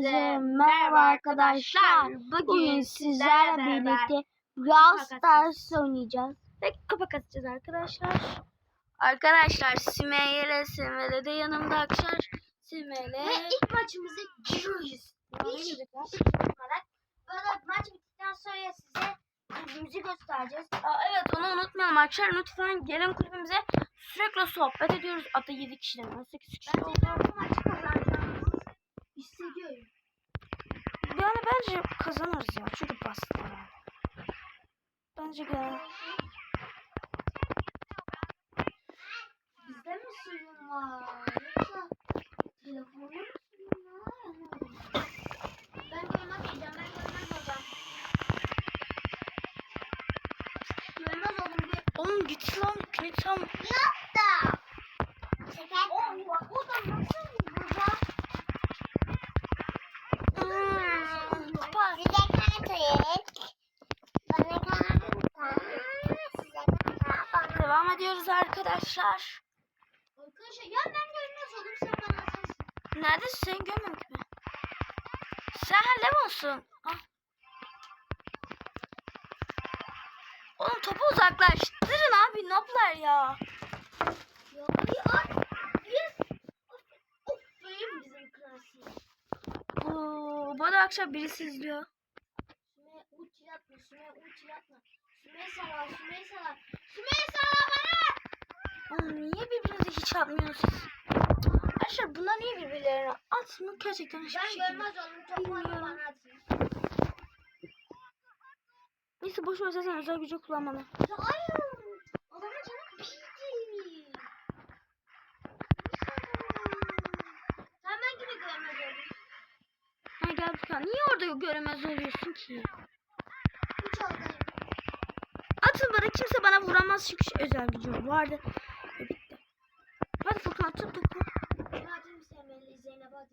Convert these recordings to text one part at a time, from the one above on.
Hepinize merhaba arkadaşlar. Bugün sizlerle birlikte Brawl Stars oynayacağız. Ve kapak atacağız arkadaşlar. Arkadaşlar Simeye ile Simele de yanımda arkadaşlar. Simele. Ve ilk maçımızı giriyoruz. Olarak böyle maç bittikten sonra size yüzümüzü göstereceğiz. Aa, evet onu unutmayalım arkadaşlar. Lütfen gelin kulübümüze sürekli sohbet ediyoruz. Hatta 7 kişiden 18 kişi oldu. ben hissediyorum. Yani bence kazanırız ya. Çünkü yani. Bence gel. Bizde mi suyun var? Yoksa telefonda mı suyun var? Ben görmez olacağım. Ben görmez olacağım. Görmez oldum. Oğlum git lan. Git lan. Yok da. Şeker. Oh, bak o da nasıl burada? Hmm, kapat. Size kanatayım. Bana. Size kanatayım. Devam ediyoruz arkadaşlar. Arkadaşlar ya ben görmez oldum sen bana atarsın. Neredesin sen görmüyorum ki ben. Sen lev olsun. Al. Oğlum topu uzaklaştırın abi noplar ya. Ya at. Bir. Of benim bizim. Oo, akşam birisi izliyor. Sümeyye sala. Sümeyye sala bana. Oğlum niye birbirinize hiç atmıyorsunuz? Arkadaşlar bunlar niye birbirlerine atmıyor gerçekten hiçbir Ben şekilde. görmez oldum. Topu bana atın. Neyse boş ver sen özel gücü kullanmalı. Ya hayır. Adamın canı bitti. Sen ben gibi görmez oldum. Ha gel Furkan. Niye orada göremez oluyorsun ki? Atın bana kimse bana vuramaz çünkü şey- özel gücüm vardı. Ve bitti. Hadi Furkan tut topu. Ben atayım Semih'le Zeynep'e.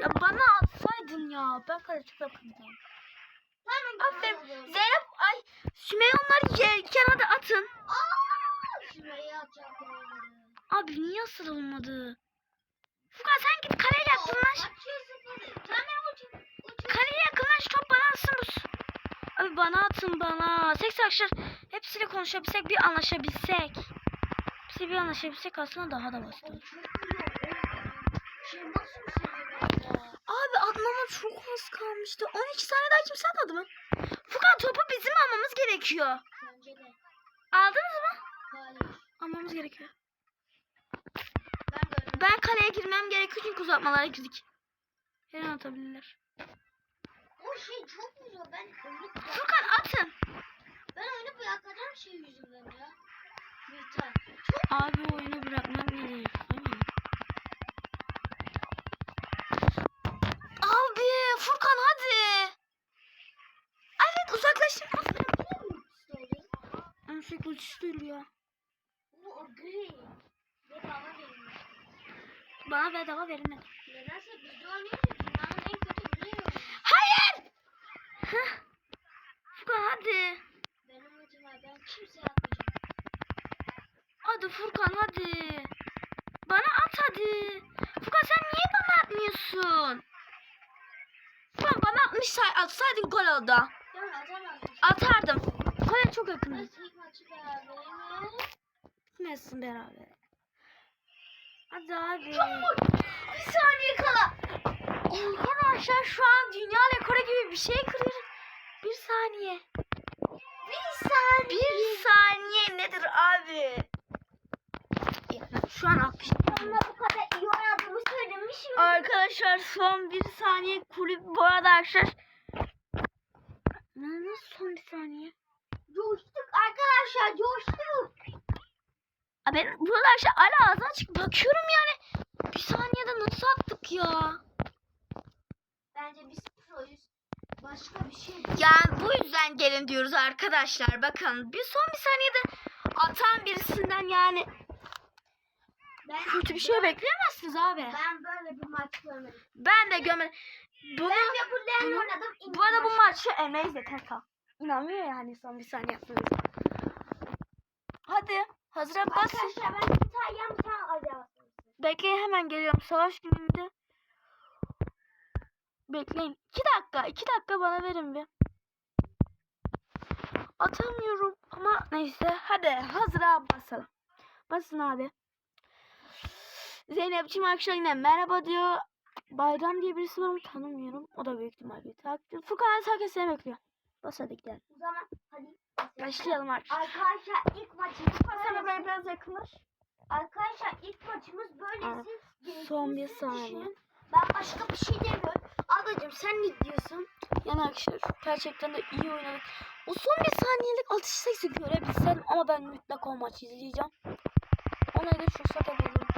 Ya bana atsaydın ya. Ben kaleci yapıyordum. Tamam Aferin. Zeynep ay Sümeyye onları ye- kenarda atın. Aa! Sümeyye atacak olmadı. Abi niye asıl olmadı? Furkan sen git kaleye yakınlaş. Atıyorsun hadi. Sen beni uç. Uç. Kaleye yakınlaş top bana atsın bu. s- Abi bana atın bana. Seks arkadaşlar hepsiyle konuşabilsek bir anlaşabilsek. Hepsi bir anlaşabilsek aslında daha da basit olur. Abi atmama çok az kalmıştı. 12 saniye daha kimse atmadı mı? Furkan topu bizim almamız gerekiyor. Aldınız mı? Hayır. Almamız gerekiyor. Ben. Ben kaleye girmem gerekiyor çünkü uzatmalara girdik. Her an atabilirler. O şey çok güzel. Ben oyunu Furkan atın. ben oyunu bırakacağım şey yüzünden ya. Bir tane. Abi oyunu bırakmak ne demek? Abi Furkan hadi. Evet uzaklaştın. Aferin. Ama sürekli uçuşturuyor ya. Bu o gri. Bedava verilmiş. Bana bedava verilmedi. Nedense bizde oynayınca dünyanın en kötü gri. Hayır. Furkan hadi. Benim var. Ben kimseye atmayacağım. Hadi Furkan hadi. Bana at hadi. Furkan sen niye bana atmıyorsun? Furkan bana atmış say atsaydın gol oldu. Atardım. Gole çok yakın. maçı beraber. Hadi abi. Bir saniye kala. Arkadaşlar şu an dünya rekoru gibi bir şey kırıyor. Bir saniye. Bir saniye. Bir saniye nedir abi? Şu an 60. Ama bu kadar iyi oynadığımı söylemişim. Arkadaşlar son bir saniye kulüp bu arada arkadaşlar. Ne- Nasıl son bir saniye? Coştuk arkadaşlar coştuk. Abi ben burada arkadaşlar hala ağzına açık bakıyorum yani. Bir saniyede nasıl attık ya? Bence biz proyuz. Başka bir şey değil. Yani bu yüzden gelin diyoruz arkadaşlar. Bakın bir son bir saniyede atan birisinden yani Ben, kötü bir şey bekleyemezsiniz abi. Ben böyle bir maç görmedim. Ben de görmedim. Bunu, Ben de bu Len bunu- oynadım. bu arada bu maçı Emeyiz yeter kal. İnanmıyor yani son bir saniye yaptınız. Hadi hazıra basın. Arkadaşlar ben bir tane yan bir tane alacağım. Bekleyin hemen geliyorum. Savaş günümde Bekleyin. 2 dakika. 2 dakika bana verin bir. Atamıyorum ama neyse. Hadi hazır abi basalım. Basın abi. Zeynep'ciğim akşam yine merhaba diyor. Bayram diye birisi var mı tanımıyorum. O da büyük ihtimal bir takip. Furkan herkes seni bekliyor. Bas hadi gidelim. O zaman hadi. Başlayalım arkadaşlar. Arkadaşlar ilk maçımız Sana böyle. biraz yakınlaş. Arkadaşlar ilk maçımız böyle. Aa, Siz son bir saniye. düşünün. Ben başka bir şey demiyorum. Ablacığım sen ne diyorsun? Yani arkadaşlar gerçekten de iyi oynadık. O son bir saniyelik atış sayısı görebilsem ama ben mutlaka o maçı izleyeceğim. Ona göre fırsat alalım.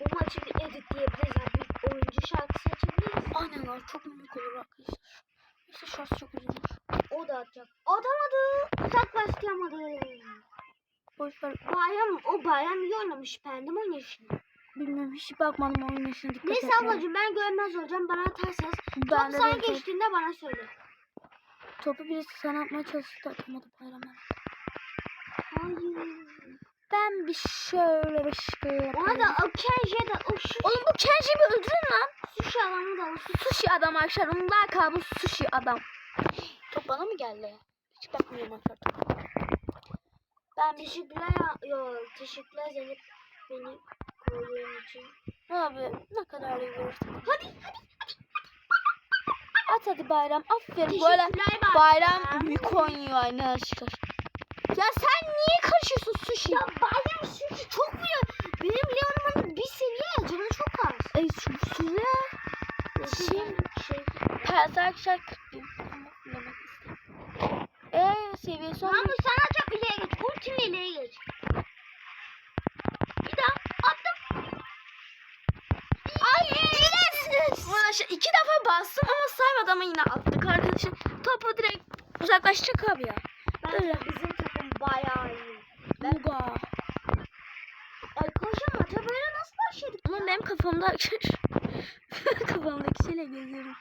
Bu maçı bir editleyebiliriz. Bir oyuncu şarkısı açabiliriz. Aynen abi çok mümkün olur arkadaşlar. İşte şarj çok uzun. O da atacak. Atamadı. Uzaklaştıramadı. Boş ver. Bayram, o bayram iyi oynamış. Beğendim oynayışını. Bilmiyorum hiç bakmadım oyun yaşına dikkat Neyse etmiyorum. ablacığım ben görmez olacağım. Bana atarsanız. Ben Top de sana top- geçtiğinde bana söyle. topu birisi sana atmaya çalıştı atamadı bayram. Hayır. Ben bir şöyle bir şey Ona da o Kenji'ye de o şu Oğlum bu Kenji'yi bir öldürün lan. sushi adamı da o su- Sushi adam arkadaşlar. Onun lakabı sushi adam. Top bana mı geldi? Hiç bakmıyorum arkadaşlar. Ben bir Teşekkürler ya. Yo, teşekkürler Zeynep beni koyduğun için. Abi ne kadar iyi vurursun. Hadi hadi. At hadi bayram. Aferin böyle. Teşekkürler Bayram büyük oynuyor arkadaşlar. Ya sen niye karışıyorsun sushi? Ya bayram sushi çok vuruyor. Benim Leon'umun bir seviye canı çok az. Ey sushi. Şimdi şey. arkadaşlar 40 bin. Ama demek istedim. Eee seviye son Mahmut sen ileriye geç. Ultimle ileriye geç. Ama saymadı ama yine attık arkadaşlar. Topu direkt uzaklaşacak abi ya. Bence Öyle. bizim takım bayağı iyi. Buga. Arkadaşlar maça böyle nasıl başladık? Ama benim kafamda kafamdaki şeyle geziyorum.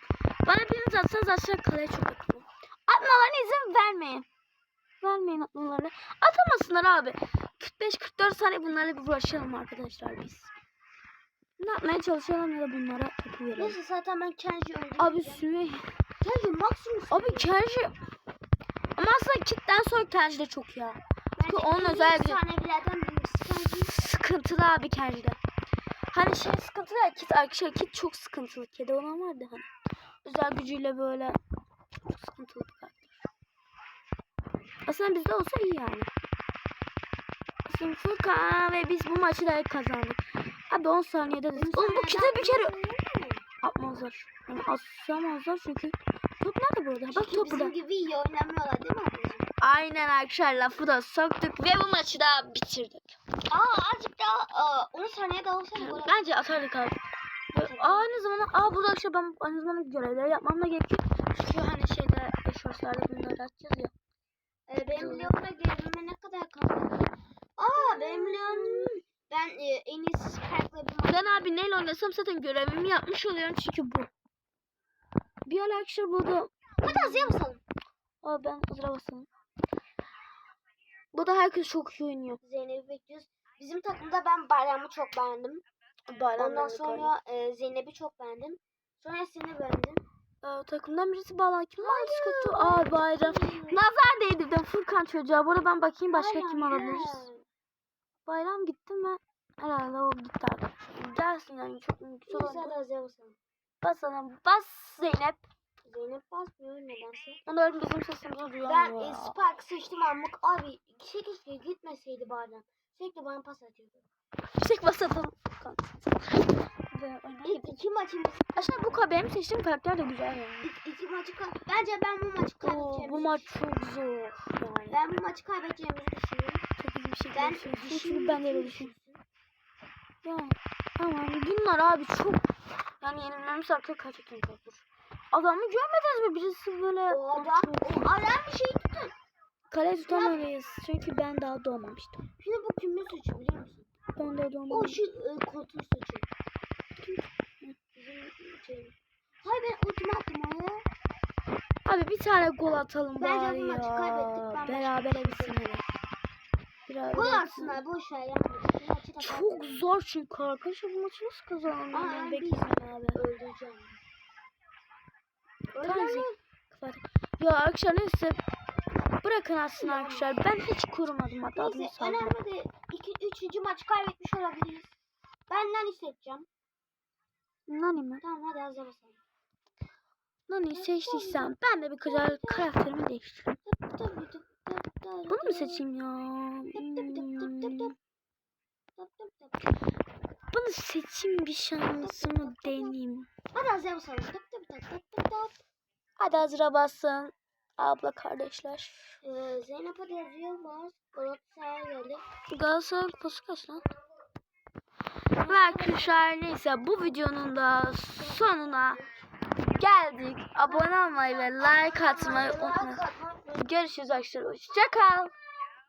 Bana biriniz atsanız aşağı kaleye çok yakınım. Atmalarına izin vermeyin. Vermeyin atmalarına. Atamasınlar abi. 45-44 saniye bunlarla bir uğraşalım arkadaşlar biz. Ne yapmaya çalışalım ya da bunlara topu verelim. Neyse zaten ben Kenji öldüm. Abi Sümey. Kenji maksimum. Abi Kenji. Ama aslında kitten sonra Kenji de çok ya. Bence onun özel bir- efsanevilerden birisi Kenji. Sıkıntılı abi Kenji'de. Hani şey sıkıntılı ya kit arkadaşlar kit çok sıkıntılı. Kedi olan vardı hani. Özel gücüyle böyle çok sıkıntılı bir karakter. Aslında bizde olsa iyi yani. Furkan ve biz bu maçı da kazandık. Abi 10 saniyede de. Oğlum bu kiti bir kere atmazlar. Yani atsamazlar çünkü top nerede burada? Bak top bizim burada. gibi iyi oynamıyorlar değil mi ablacığım? Aynen arkadaşlar lafı da soktuk ve bu maçı da bitirdik. Aa azıcık daha aa, 10 saniye daha olsaydı gol atardık. Bence atardık abi. Ve aynı zamanda aa burada işte ben aynı zamanda görevleri yapmam da gerekiyor. Çünkü hani şeyde şortlarda bunları atacağız ya. Ee, benim Leon'da görevime ne kadar kaldı? Aa benim Leon ben e, en iyisi bir maç. Ben abi neyle oynasam zaten görevimi yapmış oluyorum çünkü bu. Bir ara arkadaşlar burada Hadi Azı'ya basalım. Aa ben hazıra basalım. Bu da herkes çok iyi oynuyor. Zeynep'i bekliyoruz. Bizim takımda ben Bayram'ı çok beğendim. Bayram Ondan sonra e, Zeynep'i çok beğendim. Sonra seni beğendim. Ee, takımdan birisi bağlan. Kim var? Kötü. Aa bayram. Nazar değdirdim Furkan çocuğa. Burada ben bakayım başka Bayram, kim alabiliriz. Bayram gitti mi? Herhalde o gitti arkadaşlar. Gelsin yani çok güzel Neyse hadi oldu. Azı'ya basalım. Basalım. Bas Zeynep. Zeynep basmıyor nedense. Onların bizim sesimizi Ben duyamıyor. e. Spark seçtim amık. Abi şey keşke gitmeseydi Bayram. Sürekli bana pas atıyordu. Yüksek. Ve oyna. İlk iki maçımız. Aslında bu kadar benim seçtiğim karakter de güzel yani. İlk iki maçı Bence ben bu maçı Oo, kaybedeceğimizi bu maç çok zor yani. Ben bu maçı kaybedeceğimizi düşünüyorum. Bir şey Ben düşünüyorum. Çünkü ben de düşünüyorum. Yani ama bunlar abi çok yani yenilmemiz artık gerçekten çok zor. Adamı görmediniz mi? Birisi böyle O adam, o adam bir şey tutun. kale tutamayız. Çünkü ben daha doğmamıştım. Şimdi bu kimin suçu biliyor musun? Ben daha O doğmamıştım. şu e, koltuğun suçu. Hayır ben ultimi attım oraya. Abi bir tane gol atalım Bence bari bu maçı ya. kaybettik, ben Berabere bitsin hele. Berabere Gol atsınlar boş ver yapma. Maçı Çok zor çünkü arkadaşlar bu maçı nasıl kazanalım? Aa, Ben bekliyorum abi. Öldüreceğim. Kapat. Ya arkadaşlar neyse. Bırakın aslında arkadaşlar. Ben hiç kurmadım hatta adını Neyse önemli değil. İki, üçüncü maç kaybetmiş olabiliriz. Benden hissedeceğim. Nani mi? Tamam hadi hazır basalım. Nani seçtiysem ben de bir güzel karakterimi değiştireyim. Bunu mu seçeyim ya? Hmm. Bunu seçeyim bir şansımı deneyeyim. Hadi tıp tıp. Hadi hazıra basın. Abla kardeşler. Ee, Zeynep hadi yazıyor var. Galatasaray'a geldi. Galatasaray kupası kaç lan? Arkadaşlar neyse bu videonun da sonuna geldik. Abone olmayı ve like atmayı unutmayın. Görüşürüz arkadaşlar. Hoşçakal.